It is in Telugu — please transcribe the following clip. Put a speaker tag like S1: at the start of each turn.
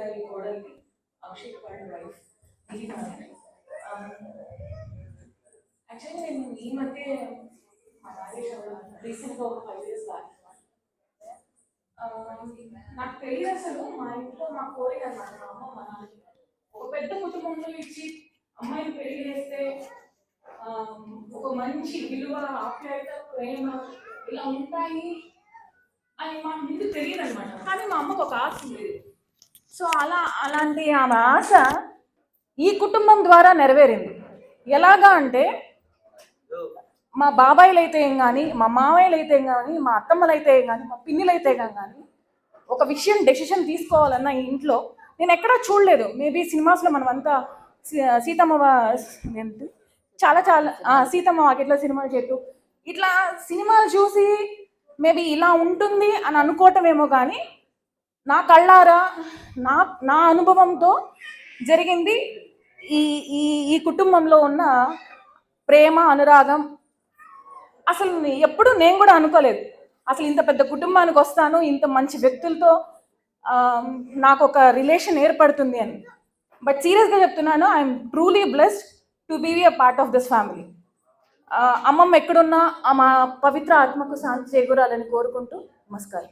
S1: గారి కోడలి అభిషేక్ గారి వైఫ్ యాక్చువల్లీ నేను ఈ మధ్య మా మ్యారేజ్ రీసెంట్గా ఒక ఫైవ్ ఇయర్స్ బ్యాక్ నాకు తెలియదు అసలు మా ఇంట్లో మా కోరిక అనమాట మా అమ్మ మా నాన్న ఒక పెద్ద కుటుంబంలో ఇచ్చి అమ్మాయిని పెళ్ళి చేస్తే um, ఒక మంచి విలువ ఆప్యాయత ప్రేమ ఇలా ఉంటాయి అని మా ముందు తెలియదు అనమాట కానీ మా అమ్మకు ఒక ఆశ ఉండేది సో అలా అలాంటి ఆమె ఆశ ఈ కుటుంబం ద్వారా నెరవేరింది. ఎలాగా అంటే మా బాబాయిలు అయితే ఏం కానీ మా మామయ్యలు అయితే ఏం కానీ మా అత్తమ్మలు అయితే ఏం కానీ మా పిన్నిలు అయితే కానీ ఒక విషయం డెసిషన్ తీసుకోవాలన్న ఈ ఇంట్లో నేను ఎక్కడా చూడలేదు. మేబీ సినిమాస్లో మనం అంతా సీతమ్మ చాలా చాలా సీతమ్మ వాకిట్లో సినిమాలు చెట్టు. ఇట్లా సినిమాలు చూసి మేబీ ఇలా ఉంటుంది అని అనుకోవటమేమో కానీ నా కళ్ళారా? నా నా అనుభవంతో జరిగింది ఈ ఈ ఈ కుటుంబంలో ఉన్న ప్రేమ అనురాగం. అసలు ఎప్పుడు నేను కూడా అనుకోలేదు. అసలు ఇంత పెద్ద కుటుంబానికి వస్తాను ఇంత మంచి వ్యక్తులతో నాకు ఒక రిలేషన్ ఏర్పడుతుంది అని. బట్ సీరియస్గా చెప్తున్నాను I'm truly blessed to be a part of this family. అమ్మమ్మ ఎక్కడున్నా ఆ మా పవిత్ర ఆత్మకు శాంతి చేకూరాలని కోరుకుంటూ నమస్కారం.